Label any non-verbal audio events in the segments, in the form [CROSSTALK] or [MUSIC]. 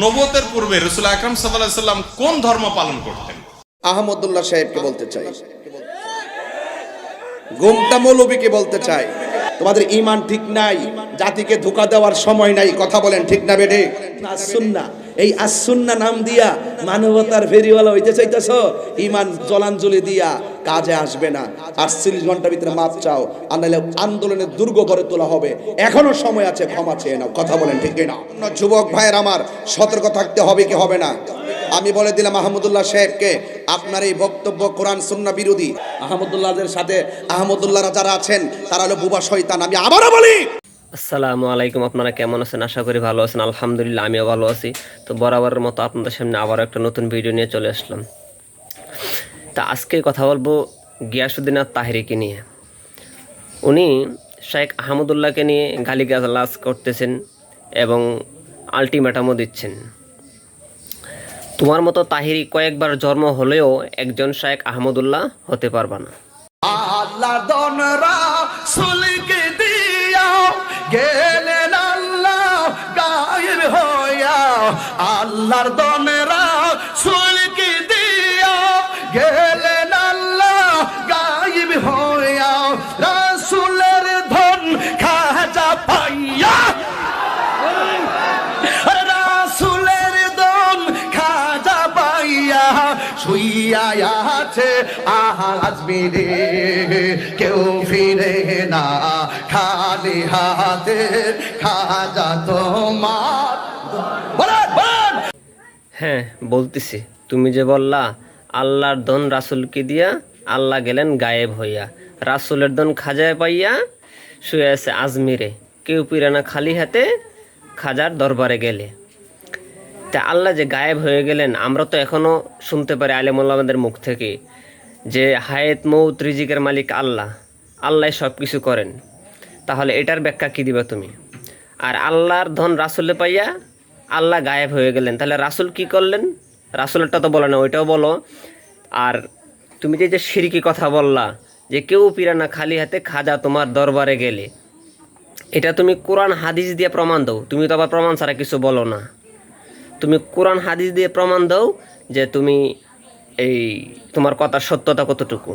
নবতের পূর্বে রসুল আকরম সাল্লাহ সাল্লাম কোন ধর্ম পালন করতেন? আহমদুল্লাহ সাহেবকে বলতে চাই। গোমটা মৌলবীকে বলতে চাই। তোমাদের ইমান ঠিক নাই জাতিকে ধোকা দেওয়ার সময় নাই কথা বলেন ঠিক না বেডে আসুন্না এই আসুন্না নাম দিয়া মানবতার ফেরিওয়ালা হইতে চাইতেছ? ইমান জলাঞ্জলি দিয়া কাজে আসবে না। আটচল্লিশ ঘণ্টার ভিতরে মাপ চাও, আর আন্দোলনের দুর্গ গড়ে তোলা হবে। এখনও সময় আছে, ক্ষমা চেয়ে নাও। কথা বলেন, ঠিক না অন্য যুবক ভাইয়ের আমার সতর্ক থাকতে হবে কি হবে না? আমি বলে দিলাম আহমদুল্লাহ সাহেবকে, আপনার এই বক্তব্য কোরআন সুন্না বিরোধী। আহমদুল্লাহদের সাথে আহমদুল্লাহরা যারা আছেন, তারা হলো বুবা শয়তান। আমি আবারও বলি আসসালামু আলাইকুম, আপনারা কেমন আছেন? আশা করি ভালো আছেন। আলহামদুলিল্লাহ, আমিও ভালো আছি। তো বরাবরের মতো আপনাদের সামনে আবার একটা নতুন ভিডিও নিয়ে চলে আসলাম। তা আজকে কথা বলব গিয়াসুদ্দিন আর তাহিরিকে নিয়ে। উনি শেখ আহমদুল্লাহকে নিয়ে গালিগালাজ করতেছেন এবং আলটিমেটামও দিচ্ছেন। তোমার মতো তাহিরি কয়েকবার জন্ম হলেও একজন শেখ আহমদুল্লাহ হতে পারবা না। আল্লাহর দনরা সুলকে দিয়া গেলেন আল্লাহ গায়েব হইয়া রাসূলের ধন খাজা পাইয়া রাসূলের দন খাজা পাইয়া শুইয়া আছে আজ মেরে কেউ ফিরে না খালি হাতে খাজা তোমার। হ্যাঁ বলতেছি। তুমি যে বললা, আল্লাহর দন রাসুলকে দিয়া আল্লাহ গেলেন গায়েব হইয়া। রাসুলের দন খাজায় পাইয়া শুয়ে আছে আজমিরে। কেউ পিরানা খালি হাতে খাজার দরবারে গেলে। তা আল্লাহ যে গায়েব হয়ে গেলেন, আমরা তো এখনও শুনতে পারি আলেমুল্লামাদের মুখ থেকে যে হায়েত মৌত রিজিকের মালিক আল্লাহ। আল্লাহ সব কিছু করেন। তাহলে এটার ব্যাখ্যা কী দিবা তুমি? আর আল্লাহর ধন রাসুলে পাইয়া আল্লাহ গায়েব হয়ে গেলেন। তাহলে রাসুল কি করলেন? রাসুলেরটা তো বলো না, ওইটাও বলো। আর তুমি যে যে সিরিকি কথা বললা, যে কেউ পিরা না খালি হাতে খাজা তোমার দরবারে গেলে, এটা তুমি কোরআন হাদিস দিয়ে প্রমাণ দাও। তুমি তো আবার প্রমাণ ছাড়া কিছু বলো না। তুমি কোরআন হাদিস দিয়ে প্রমাণ দাও যে তুমি এই তোমার কথার সত্যতা কতটুকু।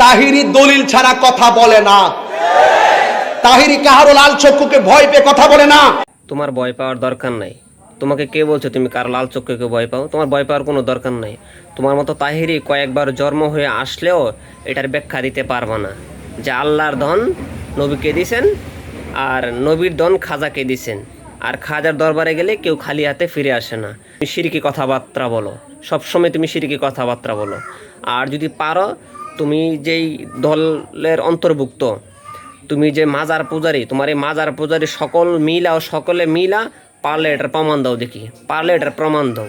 তাহিরি দলিল ছাড়া কথা বলে না। তাহিরি কাহারো লাল চক্ষুকে ভয় পেয়ে কথা বলে না। তোমার ভয় পাওয়ার দরকার নাই। তোমাকে কে বলছো তুমি কার লাল চক্ষুকে ভয় পাও? তোমার ভয় পাওয়ার কোনো দরকার নাই। তোমার মতো তাহিরি কয়েকবার জন্ম হয়ে আসলেও এটার ব্যাখ্যা দিতে পারবা না। যে আল্লাহর ধন নবীকে দিছেন আর নবীর ধন খাজাকে দিছেন। আর খাজার দরবারে গেলে কেউ খালি হাতে ফিরে আসে না। তুমি সিরিকি কথাবার্তা বলো। সবসময় তুমি সিরিকি কথাবার্তা বলো। আর যদি পারো, তুমি যেই দলের অন্তর্ভুক্ত তুমি যে মাজার পূজারি, তোমার এই মাজার পূজারি সকল মিলা ও সকলে মিলা পারলে এটার প্রমাণ দাও দেখি, পারলে এটার প্রমাণ দাও।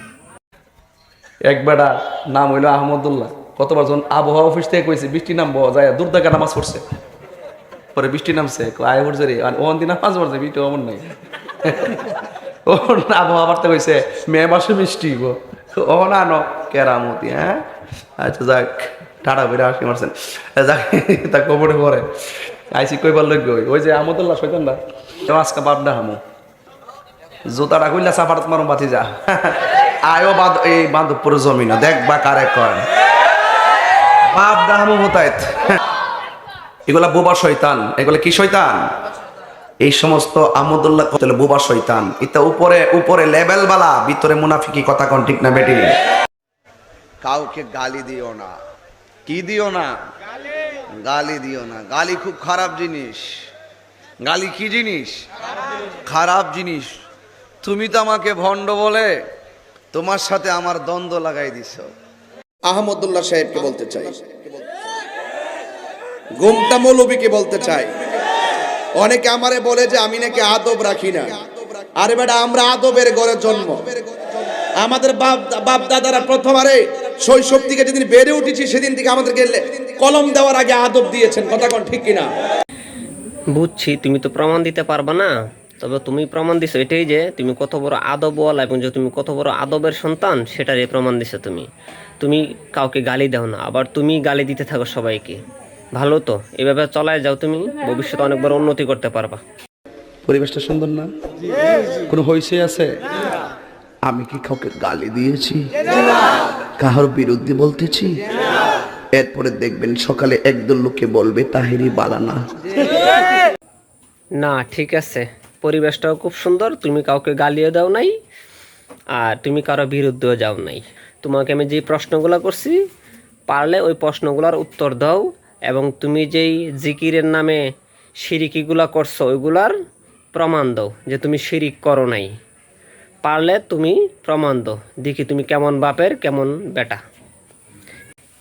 এক বেটা নাম হইল আহমদুল্লাহ। কতবার যখন আবহাওয়া অফিস থেকে কইছে, বৃষ্টি নামবো যায় দূর থেকে নামাজ পড়ছে। পরে বৃষ্টি নামছে আয় পড়ছে রে আর ওখান দিন নামাজ পড়ছে বৃষ্টি অমন নাই। [LAUGHS] ও আবহাওয়া বার্তা কইছে, মে মাসে বৃষ্টি গো ও না ন কেরামতি হ্যাঁ? আচ্ছা যাক টাটা বেড়ে আসি মারছেন। যাক, তা কবরে পরে আইসি কইবার লোক ওই ওই যে আমদুল্লাহ শৈতান না আজকে বাপডা হামু। জুতাটা কইলা সাফারত মারুম, বাতি যা। [LAUGHS] আয়ো বাদ, এই বান্ধবপুর জমিন দেখবা কারে করেন। বাপ দাহামু হতায়ত [LAUGHS] এগুলা বোবা শৈতান এগুলা কি শৈতান এই সমস্ত আমদুল্লাহ বোবা শয়তান? এটা উপরে উপরে লেভেল বালা, ভিতরে মুনাফিকি, কথা কোন ঠিক না বেটি? কাউকে গালি দিও না। কি দিও না? গালি দিও না। গালি খুব খারাপ জিনিস। গালি কি জিনিস? খারাপ জিনিস। তুমি তো আমাকে ভণ্ড বলে তোমার সাথে আমার দ্বন্দ্ব লাগাই দিছ। আহমদুল্লাহ সাহেবকে বলতে চাই। গুমটা মৌলবীকে বলতে চাই। অনেকে আমারে বলে যে আমি নাকি আদব রাখি না। আরে বেটা, আমরা আদবের ঘরে জন্ম। আমাদের বাপ বাপ দাদারা প্রথমারে শৈশব থেকে যেদিন বেড়ে উঠেছি, সেদিন থেকে আমাদেরকে কলম দেওয়ার আগে আদব দিয়েছেন কথা কোন ঠিক কিনা? বুঝছি তুমি তো প্রমাণ দিতে পারবা না। তবে তুমি প্রমাণ দিছো এটাই যে তুমি কত বড় আদবওয়ালা এবং যে তুমি কত বড় আদবের সন্তান সেটারই প্রমাণ দিছো তুমি। তুমি কাউকে গালি দাও না আবার তুমি গালি দিতে থাকো সবাইকে। ভালো তো এভাবে চলায় যাও তুমি ভবিষ্যতে অনেক বড় উন্নতি করতে পারবা। পরিবেশটা সুন্দর না? কোনো হইসে আছে? আমি কি কাউকে গালি দিয়েছি? কাহার বিরুদ্ধে বলতেছি? এরপরে দেখবেন সকালে একদল লোকে বলবে তাহেরি বালানা। না, ঠিক আছে। পরিবেশটাও খুব সুন্দর, তুমি কাউকে গালিয়ে দাও নাই, আর তুমি কারও বিরুদ্ধেও যাও নাই। তোমাকে আমি যে প্রশ্নগুলো করছি, পারলে ওই প্রশ্নগুলোর উত্তর দাও, এবং তুমি যেই জিকিরের নামে সিরিকিগুলা করছ, ওইগুলার প্রমাণ দাও যে তুমি শিরিক করো নাই। পারলে তুমি প্রমাণ দাও, দেখি তুমি কেমন বাপের, কেমন বেটা।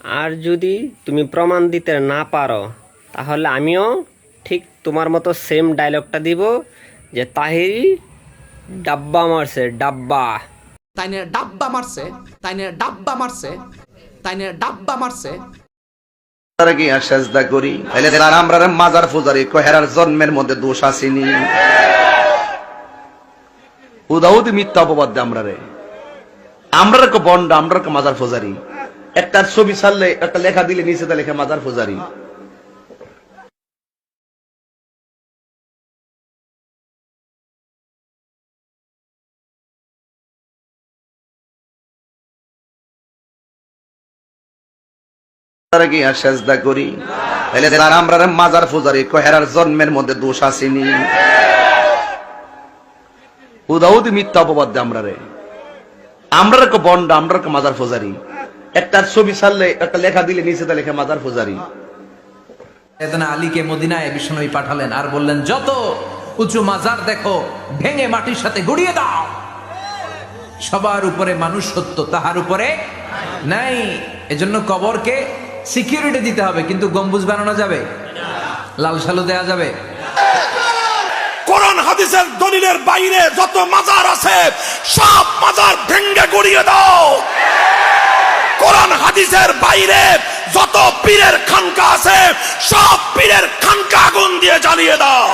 আর যদি তুমি প্রমাণ দিতে না পারো তাহলে আমিও ঠিক তোমার মতো সেম ডায়লগটা দিব যে তাহিরি ডাব্বা মারছে ডাব্বা। তাইনে ডাব্বা মারছে তাইনে ডাব্বা মারছে তাইনে ডাব্বা মারছে। তারা কি আর করি? তাহলে তারা আমরা মাজার ফুজারি কহেরার জন্মের মধ্যে দোষ আসেনি উদাউদি মিথ্যা অপবাদ আমরা রে আমরা বন্ড আমরা মাজার ফুজারি একটা ছবি ছাড়লে, একটা লেখা দিলে নিচে তা লেখা মাজার ফুজারি। করি। মাজার জন্মের মধ্যে দোষ উদাউদি মিথ্যা আমরা বন্ড আমরা মাজার ফুজারি। একটা ছবি ছাড়লে একটা লেখা দিলে নিচে তা লেখা মাজার ফুজারি। আলীকে মদিনায় বিষ্ণুই পাঠালেন আর বললেন যত উঁচু মাজার দেখো ভেঙে মাটির সাথে গুড়িয়ে দাও। সবার উপরে মানুষ সত্য তাহার উপরে নাই। এজন্য কবরকে সিকিউরিটি দিতে হবে কিন্তু গম্বুজ বানানো যাবে? লাল সালু দেয়া যাবে? কোরআন হাদিসের দলিলের বাইরে যত মাজার আছে সব মাজার ভেঙ্গে গড়িয়ে দাও। হাদিসের বাইরে যত পীরের খানকা আছে সব পীরের খানকা আগুন দিয়ে জ্বালিয়ে দাও।